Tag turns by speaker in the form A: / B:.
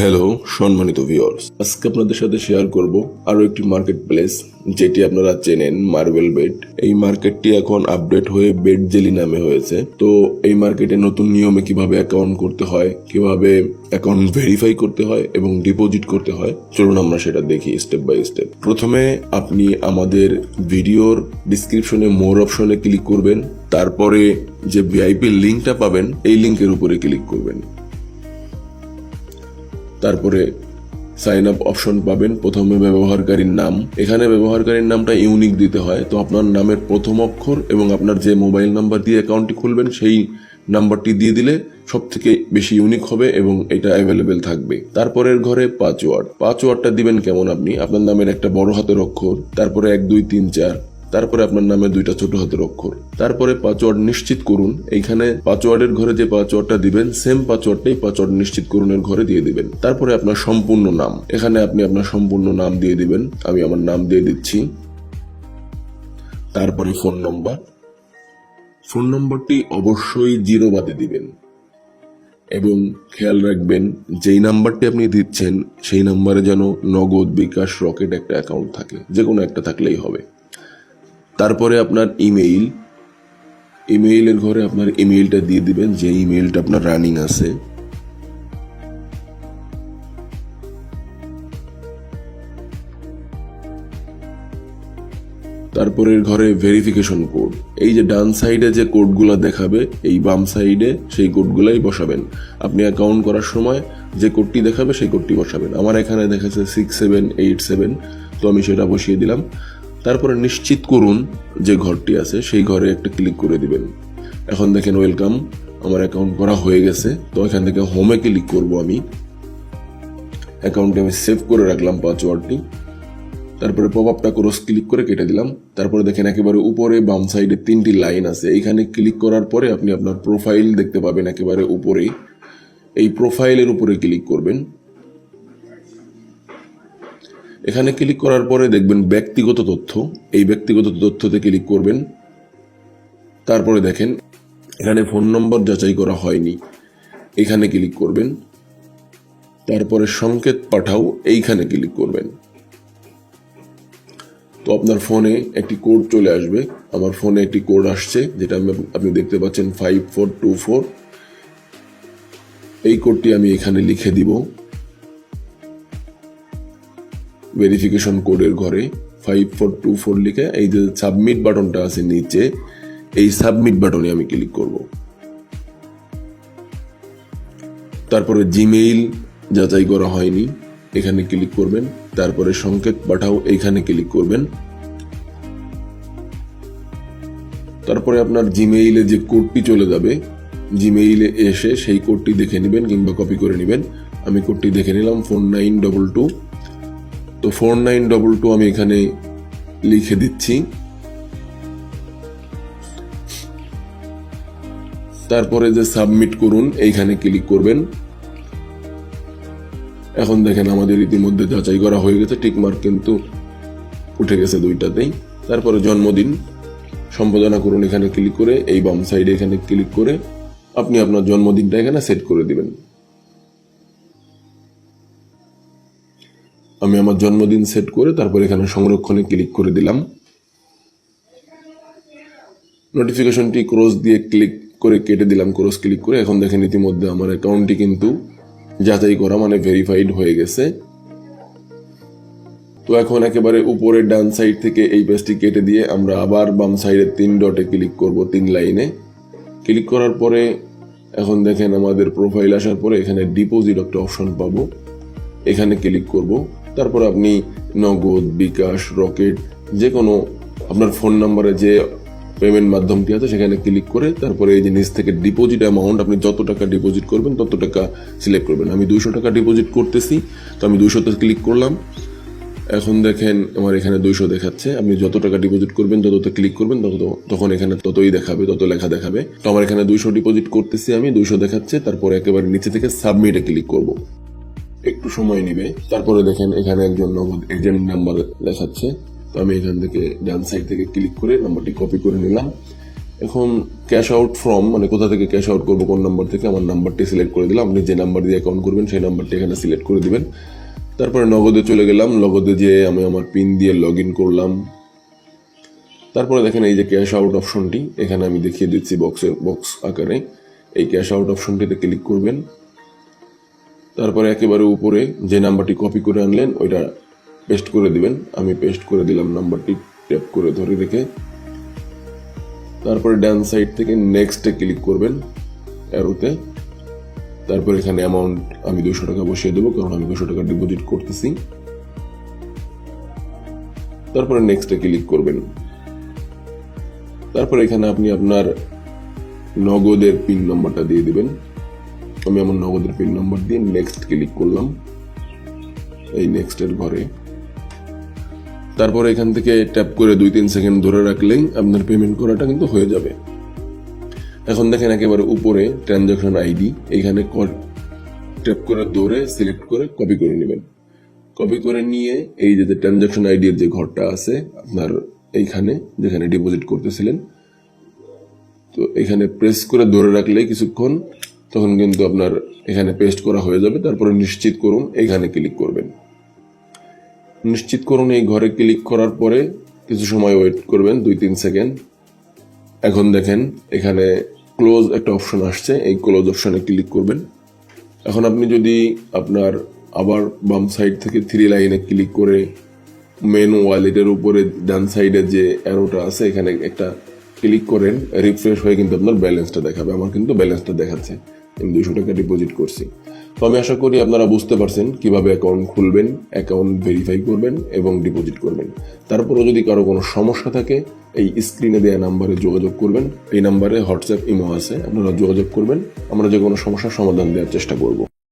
A: Hello সম্মানিত viewers আজকে আপনাদের সাথে শেয়ার করব আরও একটি মার্কেট প্লেস যেটি আপনারা চেনেন মার্বেল বেড এই মার্কেটটি এখন আপডেট হয়ে বেড জেলি নামে হয়েছে। তো এই মার্কেটে নতুন নিয়মে কীভাবে অ্যাকাউন্ট করতে হয়, কীভাবে অ্যাকাউন্ট ভেরিফাই করতে হয় এবং ডিপোজিট করতে হয়, চলুন আমরা সেটা দেখি স্টেপ বাই স্টেপ প্রথমে আপনি আমাদের ভিডিওর ডিসক্রিপশনে মোর অপশনে ক্লিক করবেন, তারপরে যে ভিআইপি লিঙ্কটা পাবেন, এই লিঙ্কের উপরে ক্লিক করবেন। তারপরে সাইন আপ অপশন পাবেন প্রথমে ব্যবহারকারীর নাম। এখানে ব্যবহারকারীর নামটা ইউনিক দিতে হয়। তো আপনার নামের প্রথম অক্ষর এবং আপনার যে মোবাইল নাম্বার দিয়ে অ্যাকাউন্টটি খুলবেন, সেই নাম্বারটি দিয়ে দিলে সব থেকে বেশি ইউনিক হবে এবং এটা অ্যাভেলেবেল থাকবে। তারপরের ঘরে পাসওয়ার্ড পাসওয়ার্ডটা দিবেন কেমন আপনি? আপনার নামের একটা বড় হাতের অক্ষর, তারপরে এক, দুই, তিন, চার তারপরে আপনার নামে দুইটা ছোট হাতের অক্ষর। তারপরে পাসওয়ার্ড নিশ্চিত করুন। এইখানে পাসওয়ার্ডের ঘরে যে পাসওয়ার্ডটা দিবেন সেম পাসওয়ার্ডটাই পাসওয়ার্ড নিশ্চিত করুনের ঘরে দিয়ে দিবেন। তারপরে আপনার সম্পূর্ণ নাম। এখানে আপনি আপনার সম্পূর্ণ নাম দিয়ে দিবেন। আমি আমার নাম দিয়ে দিচ্ছি। তারপরে ফোন নম্বর ফোন নম্বরটি অবশ্যই জিরো বাদে দিবেন। এবং খেয়াল রাখবেন, যেই নাম্বারটি আপনি দিচ্ছেন, সেই নাম্বারে যেন নগদ বিকাশ রকেট একটা অ্যাকাউন্ট থাকে। যে কোনো একটা থাকলেই হবে। তারপরে আপনার ইমেইল। ইমেইলের ঘরে আপনার ইমেইলটা দিয়ে দিবেন, যে ইমেইলটা আপনার রানিং আছে। তারপরের ঘরে ভেরিফিকেশন কোড এই যে ডান সাইডে যে কোডগুলো দেখাবে, এই বাম সাইডে সেই কোডগুলাই বসাবেন। আপনি অ্যাকাউন্ট করার সময় যে কোডটি দেখাবে, সেই কোডটি বসাবেন। আমার এখানে দেখাচ্ছে সিক্স সেভেন এইট সেভেন তো আমি সেটা বসিয়ে দিলাম। তারপরে নিশ্চিত করুন যে ঘরটি আছে, সেই ঘরে একটা ক্লিক করে দিবেন। এখন দেখেন ওয়েলকাম আমার অ্যাকাউন্ট করা হয়ে গেছে। তো এখান থেকে হোমে ক্লিক করব আমি। অ্যাকাউন্টে আমি সেভ করে রাখলাম পাসওয়ার্ডটি তারপরে পপ আপটা ক্রস ক্লিক করে কেটে দিলাম। তারপরে দেখেন, একেবারে উপরে, বাম সাইডে তিনটি লাইন আছে। এইখানে ক্লিক করার পরে আপনি আপনার প্রোফাইল দেখতে পাবেন একেবারে উপরে। এই প্রোফাইলের উপরে ক্লিক করবেন। এখানে ক্লিক করার পরে দেখবেন ব্যক্তিগত তথ্য। এই ব্যক্তিগত তথ্যতে ক্লিক করবেন। তারপরে দেখেন, এখানে ফোন নম্বর যাচাই করা হয়নি। এখানে ক্লিক করবেন। তারপরে সংকেত পাঠাও, এইখানে ক্লিক করবেন। তো আপনার ফোনে একটি কোড চলে আসবে। আমার ফোনে একটি কোড আসছে, যেটা আপনি দেখতে পাচ্ছেন ফাইভ ফোর টু ফোর এই কোডটি আমি এখানে লিখে দিব। ভেরিফিকেশন কোডের ঘরে ফাইভ ফোর টু ফোর লিখে এই যে সাবমিট বাটনটা আছে নিচে, এই সাবমিট বাটনে আমি ক্লিক করব। তারপরে জিমেইল যাচাই করা হয়নি, এখানে ক্লিক করবেন, তারপরে সংকেত পাঠাও, এখানে ক্লিক করবেন। তারপরে আপনার জিমেইলে যে কোডটি চলে যাবে জিমেইলে এসে সেই কোডটি দেখে নেবেন কিংবা কপি করে নেবেন। আমি কোডটি দেখে নিলাম ফোর নাইন ডবল টু তো ফোর নাইন ডবল টু আমি এখানে লিখে দিচ্ছি। তারপরে যে সাবমিট করুন, এইখানে ক্লিক করবেন। এখন দেখেন আমাদের ইতিমধ্যে যাচাই করা হয়ে গেছে টিকমার্ক কিন্তু উঠে গেছে দুইটাতেই। তারপরে জন্মদিন সম্পাদনা করুন এখানে ক্লিক করে, এই বাম সাইডে এখানে ক্লিক করে, আপনি আপনার জন্মদিনটা এখানে সেট করে দিবেন। আমি আমার জন্মদিন সেট করে তারপর এখানে সংরক্ষণে ক্লিক করে দিলাম। নোটিফিকেশনটি ক্রস দিয়ে ক্লিক করে কেটে দিলাম ক্রস ক্লিক করে। এখন দেখেন ইতিমধ্যে আমার অ্যাকাউন্টটি কিন্তু যাচাই করা মানে ভেরিফাইড হয়ে গেছে। তো এখন একেবারে উপরের ডান সাইড থেকে এই পেজটি কেটে দিয়ে আমরা আবার বাম সাইডে তিন ডটে ক্লিক করব তিন লাইনে। ক্লিক করার পরে এখন দেখেন আমাদের প্রোফাইল আসার পরে এখানে ডিপোজিট একটা অপশন পাবো। এখানে ক্লিক করব। তারপর আপনি নগদ, বিকাশ, রকেট যে কোনো আপনার ফোন নাম্বারে যে পেমেন্ট মাধ্যমটি আছে সেখানে ক্লিক করে তারপরে এই নিচ থেকে ডিপোজিট অ্যামাউন্ট আপনি যত টাকা ডিপোজিট করবেন, তত টাকা সিলেক্ট করবেন। আমি দুইশো টাকা ডিপোজিট করতেছি, তো আমি দুইশোতে ক্লিক করলাম। এখন দেখেন আমার এখানে দুইশো দেখাচ্ছে। আপনি যত টাকা ডিপোজিট করবেন যততে ক্লিক করবেন, তত তখন এখানে ততই দেখাবে, তত লেখা দেখাবে। তো আমার এখানে দুইশো ডিপোজিট করতেছি আমি, দুইশো দেখাচ্ছে, তারপরে একেবারে নিচে থেকে সাবমিটে ক্লিক করব। একটু সময় নিবে। তারপরে দেখেন এখানে একজন নগদ এজেন্ট নাম্বার দেখাচ্ছে তো আমি এখান থেকে ডান সাইড থেকে ক্লিক করে নাম্বারটি কপি করে নিলাম। এখন ক্যাশ আউট ফ্রম মানে কোথা থেকে ক্যাশ আউট করব, কোন নাম্বার থেকে আমার নাম্বারটি সিলেক্ট করে দিলাম। আপনি যে নাম্বার দিয়ে অ্যাকাউন্ট করবেন, সেই নাম্বারটি এখানে সিলেক্ট করে দিবেন। তারপরে নগদে চলে গেলাম। নগদে যে আমি আমার পিন দিয়ে লগ ইন করলাম। তারপরে দেখেন এই যে ক্যাশ আউট অপশনটি এখানে আমি দেখিয়ে দিচ্ছি বক্সের বক্স আকারে। এই ক্যাশ আউট অপশনটিতে ক্লিক করবেন। তারপরে একেবারে উপরে যে নাম্বারটি কপি করে আনলেন, ওইটা পেস্ট করে দিবেন। আমি পেস্ট করে দিলাম নাম্বারটি ট্যাপ করে ধরে রেখে। তারপরে ডান সাইড থেকে নেক্সটে ক্লিক করবেন অ্যারোতে তারপর এখানে অ্যামাউন্ট আমি দুশো টাকা বসিয়ে দেবো, কারণ আমি দুশো টাকা ডিপোজিট করতেছি। তারপরে নেক্সটে ক্লিক করবেন। তারপরে এখানে আপনি আপনার নগদের পিন নাম্বারটা দিয়ে দিবেন। আমি আমার নগদের পিন নম্বর দিয়ে নেক্সট ক্লিক করলাম, এই নেক্সটের ঘরে। তারপরে এখান থেকে ট্যাপ করে দুই তিন সেকেন্ড ধরে রাখলেই আপনার পেমেন্ট করাটা কিন্তু হয়ে যাবে। এখন দেখেন একেবারে উপরে ট্রানজাকশন আইডি এইখানে ট্যাপ করে ধরে সিলেক্ট করে কপি করে নেবেন। কপি করে নিয়ে এই যে ট্রানজাকশন আইডির যে ঘরটা আছে, আপনার এইখানে যেখানে ডিপোজিট করতেছিলেন, তো এখানে প্রেস করে ধরে রাখলে কিছুক্ষণ তখন কিন্তু আপনার এখানে পেস্ট করা হয়ে যাবে। তারপরে নিশ্চিত করুন, এখানে ক্লিক করবেন। নিশ্চিত করুন, এই ঘরে ক্লিক করার পরে কিছু সময় ওয়েট করবেন দুই তিন সেকেন্ড এখন দেখেন, এখানে ক্লোজ একটা অপশন আসছে, এই ক্লোজ অপশনে ক্লিক করবেন। এখন আপনি যদি আপনার আবার বাম সাইড থেকে থ্রি লাইনে ক্লিক করে মেন ওয়ালেটের উপরে ডান সাইডে যে অ্যারোটা আছে, এখানে একটা ক্লিক করেন রিফ্রেশ হয়ে কিন্তু আপনার ব্যালেন্সটা দেখাবে। আমার কিন্তু ব্যালেন্সটা দেখাচ্ছে। আমি দুশো টাকা ডিপোজিট করছি। তো আমি আশা করি আপনারা বুঝতে পারছেন কীভাবে অ্যাকাউন্ট খুলবেন অ্যাকাউন্ট ভেরিফাই করবেন এবং ডিপোজিট করবেন। তারপরও যদি কারও কোনো সমস্যা থাকে, এই স্ক্রিনে দেওয়া নাম্বারে যোগাযোগ করবেন। এই নাম্বারে হোয়াটসঅ্যাপ ইমো আছে, আপনারা যোগাযোগ করবেন। আমরা যে কোনো সমস্যার সমাধান দেওয়ার চেষ্টা করব।